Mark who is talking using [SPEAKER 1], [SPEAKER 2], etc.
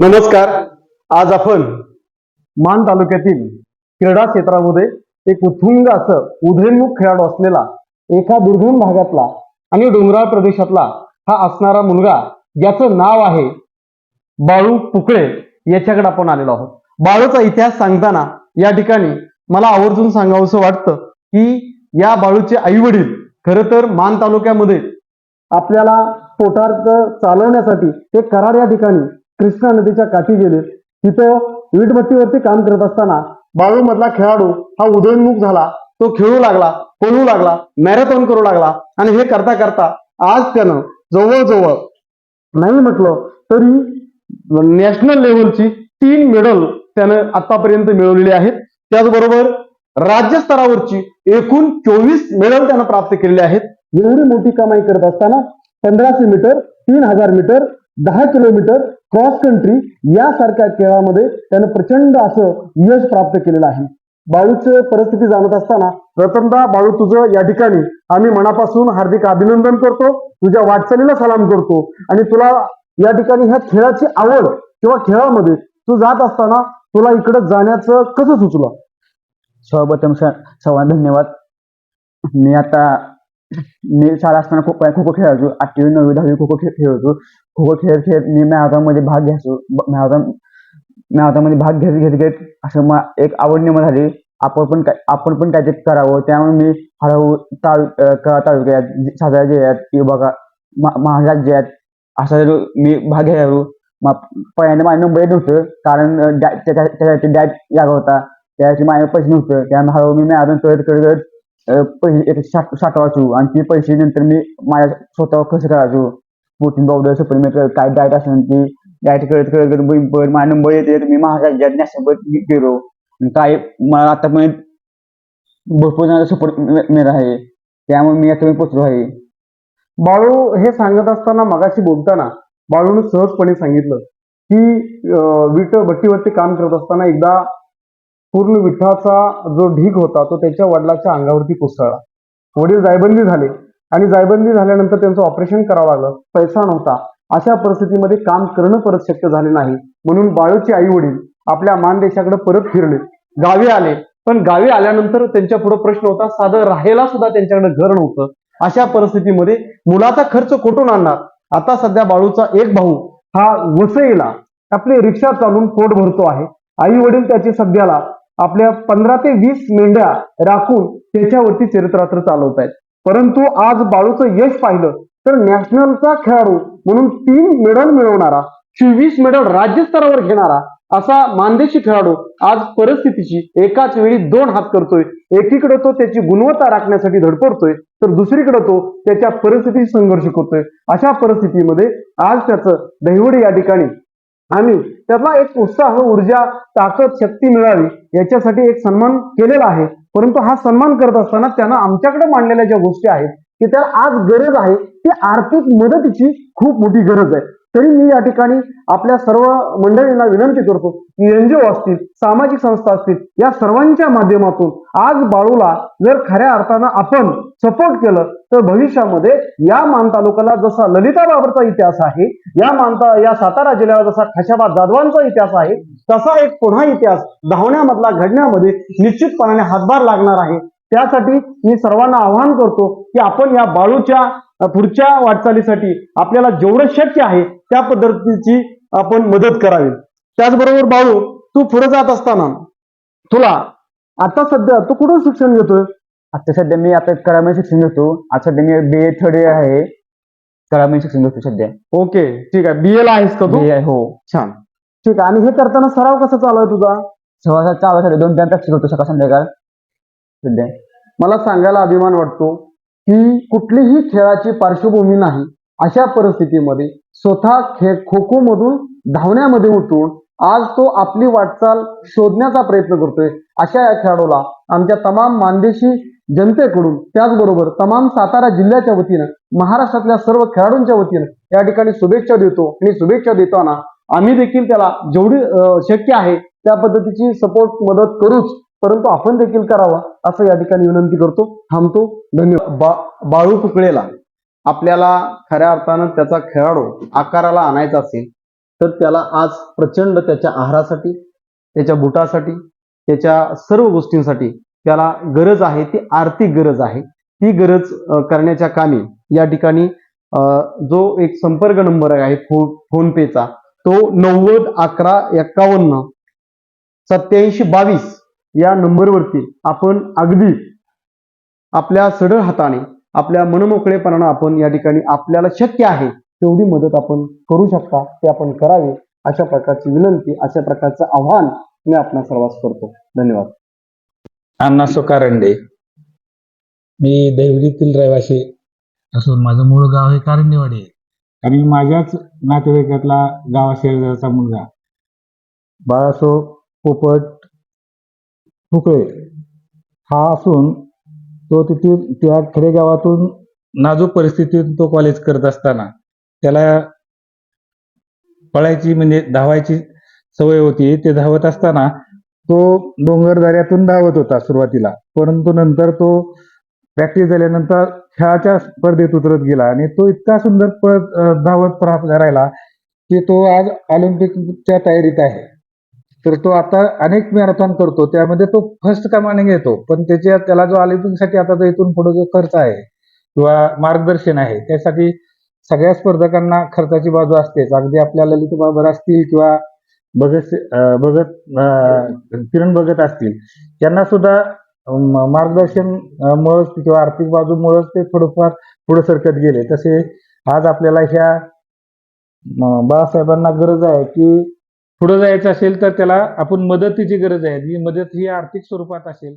[SPEAKER 1] नमस्कार. आज आपण मान तालुक्यातील क्रीडा क्षेत्रामध्ये एक उत्तुंग असं उदयोन्मुख खेळाडू असलेला एका दुर्गम भागातला आणि डोंगराळ प्रदेशातला हा असणारा मुलगा ज्याचं नाव आहे बाळू पुकळे. याच्याकडे आपण आलेलो आहोत. बाळूचा इतिहास सांगताना या ठिकाणी मला आवर्जून सांगावंसं वाटतं की या बाळूचे आई वडील खरं तर मान तालुक्यामध्ये आपल्याला पोटार्थ चालवण्यासाठी ते करार या ठिकाणी कृष्णा नदीच्या काठी गेले. तिथं वीटभट्टीवरती काम करत असताना बाळू मधला खेळाडू हा उदयोन्मुख झाला. तो खेळू लागला पळू लागला मॅरेथॉन करू लागला आणि हे करता करता आज त्यानं जवळजवळ नाही म्हटलं तरी नॅशनल लेवलची तीन मेडल त्यानं आतापर्यंत मिळवलेली आहेत. त्याचबरोबर राज्य स्तरावरची एकूण चोवीस मेडल त्यानं प्राप्त केलेले आहेत. एवढी मोठी कमाई करत असताना पंधराशे मीटर तीन हजार मीटर दहा किलोमीटर क्रॉस कंट्री यासारख्या खेळामध्ये त्यानं प्रचंड असं यश प्राप्त केलेलं आहे. बाळूची परिस्थिती जाणत असताना रतनदा बाळू तुझं या ठिकाणी आम्ही मनापासून हार्दिक अभिनंदन करतो तुझ्या वाटचालीला सलाम करतो आणि तुला या ठिकाणी ह्या खेळाची आवड किंवा खेळामध्ये तू जात असताना तुला इकडे जाण्याचं कसं सुचलं?
[SPEAKER 2] सर्वप्रथम सर सर्वांना धन्यवाद. मी आता मी शाळा असताना खो खो खो खेळायचो. आठवी नववी दहावी खो खो खेळ खेळायचो. खो खो खेळत खेळत मी मॅरेथॉनमध्ये भाग घ्यायचो. मॅरेथॉन मॅरेथॉनमध्ये भाग घेत घेत घेत असं मा एक आवड निर्माण झाली. आपण पण काय आपण पण काहीतरी करावं. त्यामुळे मी हळूहळू तालु तालुक्यात साजरा सातारा जिल्ह्यात किंवा बघा मा- महाराष्ट्रात मी भाग घ्यायचो मग पहिल्यांदा माझं नंबर येत नव्हतं. कारण त्याच्यासाठी त्याच्या डॅट जागा होता. त्याची माझ्या पैसे नव्हतं. त्यामुळे हळूहळू मी मॅरेथॉन करत करत पैसे एक साठ साठवायचो आणि ते पैसे नंतर मी माझ्या स्वतःवर कसं करायचो? प्रोटीन पावडर सप्लिमेंट काय डायट असेल ती डायट करत करत करत पण माझा नंबर येते मी महाराष्ट्रात नॅशनल गेलो. काय मला आतापर्यंत भरपूर जणांचा सपोर्ट मिळत आहे. त्यामुळे मी आता पोचलो आहे.
[SPEAKER 1] बाळू हे सांगत असताना मगाशी बोलताना बाळून सहजपणे सांगितलं की विट भट्टीवरती काम करत असताना एकदा पूर्ण विठाचा जो ढीग होता तो त्याच्या वडिलाच्या अंगावरती कोसळला. वडील जायबंदी झाले आणि जायबंदी झाल्यानंतर त्यांचं ऑपरेशन करावं लागलं. पैसा नव्हता. अशा परिस्थितीमध्ये काम करणं परत शक्य झाले नाही. म्हणून बाळूचे आई वडील आपल्या मानदेशाकडे परत फिरले. गावी आले. पण गावी आल्यानंतर त्यांच्या पुढे प्रश्न होता साधं राहायला सुद्धा त्यांच्याकडे घर नव्हतं. अशा परिस्थितीमध्ये मुलाचा खर्च कुठून आणणार? आता सध्या बाळूचा एक भाऊ हा वसईला आपली रिक्षा चालून पोट भरतो आहे. आई वडील त्याची सध्याला आपल्या पंधरा ते वीस मेंढ्या राखून त्याच्यावरती चरित्रात्र चालवत आहेत परंतु आज बाळूचं यश पाहिलं तर नॅशनलचा खेळाडू म्हणून तीन मेडल मिळवणारा चोवीस मेडल राज्य स्तरावर घेणारा असा मानदेशी खेळाडू आज परिस्थितीची एकाच वेळी दोन हात करतोय. एकीकडे तो त्याची गुणवत्ता राखण्यासाठी धडपडतोय तर दुसरीकडे तो त्याच्या परिस्थितीशी संघर्ष करतोय. अशा परिस्थितीमध्ये आज त्याचं दहिवडी या ठिकाणी आम्ही त्यातला एक उत्साह ऊर्जा ताकद शक्ती मिळावी याच्यासाठी एक सन्मान केलेला आहे. परंतु हा सन्मान करत असताना त्यानं आमच्याकडे मांडलेल्या ज्या गोष्टी आहेत की त्याला आज गरज आहे ती आर्थिक मदतीची खूप मोठी गरज आहे. तरी मी या ठिकाणी आपल्या सर्व मंडळींना विनंती करतो की एनजीओ असतील सामाजिक संस्था असतील या सर्वांच्या माध्यमातून आज बाळूला जर खऱ्या अर्थानं आपण सपोर्ट केलं तर भविष्यामध्ये या मान तालुक्याला जसा ललिता बाबरचा इतिहास आहे या मानता या सातारा जिल्ह्याला जसा खशाबा जाधवांचा इतिहास आहे तसा एक पुन्हा इतिहास धावण्यामधला घडण्यामध्ये निश्चितपणाने हातभार लागणार आहे. त्यासाठी मी सर्वांना आवाहन करतो की आपण या बाळूच्या पुढच्या वाटचालीसाठी आपल्याला जेवढं शक्य आहे त्या पद्धतीची आपण मदत करावी. त्याचबरोबर बाळू तू पुढे जात असताना तुला आता सध्या तू कुठून शिक्षण घेतोय?
[SPEAKER 2] आता सध्या मी आता करामध्ये शिक्षण घेतो. आता सध्या मी बी ए थर्ड इयर आहे. करामध्ये शिक्षण घेतो सध्या.
[SPEAKER 1] ओके ठीक आहे. बीए ला आहेस का तू?
[SPEAKER 2] बी हो.
[SPEAKER 1] छान. ठीक आहे. आणि हे करताना सराव कसा चालू आहे तुझा?
[SPEAKER 2] सव्वा सात चालू दोन टाइम प्रॅक्टिस करतो सकाळ संध्याकाळ. सध्या.
[SPEAKER 1] मला सांगायला अभिमान वाटतो की कुठलीही खेळाची पार्श्वभूमी नाही. अशा परिस्थितीमध्ये स्वतः खेळ खो खो मधून धावण्यामध्ये उतरून आज तो आपली वाटचाल शोधण्याचा प्रयत्न करतोय. अशा या खेळाडूला आमच्या तमाम मानदेशी जनतेकडून त्याचबरोबर तमाम सातारा जिल्ह्याच्या वतीनं महाराष्ट्रातल्या सर्व खेळाडूंच्या वतीनं या ठिकाणी शुभेच्छा देतो आणि शुभेच्छा देताना आम्ही देखील त्याला जेवढी शक्य आहे त्या पद्धतीची सपोर्ट मदत करूच. परंतु आपण देखील करावा असं या ठिकाणी विनंती करतो. थांबतो. धन्यवाद. बा बाळू कुकळेला आपल्याला खऱ्या अर्थानं त्याचा खेळाडू आकाराला आणायचा असेल तर त्याला आज प्रचंड त्याच्या आहारासाठी त्याच्या बुटासाठी त्याच्या सर्व गोष्टींसाठी त्याला गरज आहे ती आर्थिक गरज आहे. ती गरज करण्याच्या कामी या ठिकाणी जो एक संपर्क नंबर आहे फो फोन पेचा तो नव्वद अकरा एक्कावन्न सत्याऐंशी बावीस या नंबरवरती आपण अगदी आपल्या सढळ हाताने आपल्या मनमोकळेपणानं आपण या ठिकाणी आपल्याला शक्य आहे तेवढी मदत आपण करू शकता ते आपण करावे अशा प्रकारची विनंती अशा प्रकारचं आव्हान मी आपल्या सर्वांस करतो. धन्यवाद.
[SPEAKER 3] अण्णा सुकारंडे. मी देवडीतील रहिवासी असून माझं मूळ गाव हे कारंडेवाडी आहे. आणि माझ्याच नातेवाईकातला गावाशेजारचा मुलगा. बाळासो पोपट फुकळे. हा असून तो तिथून त्या खेडेगावातून नाजूक परिस्थितीतून तो कॉलेज करत असताना त्याला पळायची म्हणजे धावायची सवय होती. ते धावत असताना तो डोंगरदऱ्यातून धावत होता सुरुवातीला. परंतु नंतर तो प्रॅक्टिस झाल्यानंतर खेळाच्या स्पर्धेत उतरत गेला आणि तो इतका सुंदर पळत धावत प्राप्त राहिला की तो आज ऑलिम्पिकच्या तयारीत आहे. तर तो आता अनेक मॅरेथॉन करतो. त्यामध्ये तो फर्स्ट क्रमाने घेतो. पण त्याच्या त्याला जो ऑलिम्पिकसाठी आता जो इथून पुढे जो खर्च आहे किंवा मार्गदर्शन आहे त्यासाठी सगळ्या स्पर्धकांना खर्चाची बाजू असतेच. अगदी आपल्या ललित बाबर असतील किंवा भगत भगत किरण भगत असतील त्यांना सुद्धा मार्गदर्शन मुळेच किंवा आर्थिक बाजूमुळंच ते थोडंफार पुढे सरकत गेले. तसे आज आपल्याला ह्या बाळासाहेबांना गरज आहे की पुढे जायचं असेल तर त्याला आपण मदतीची गरज आहे. ही मदत ही आर्थिक स्वरूपात असेल.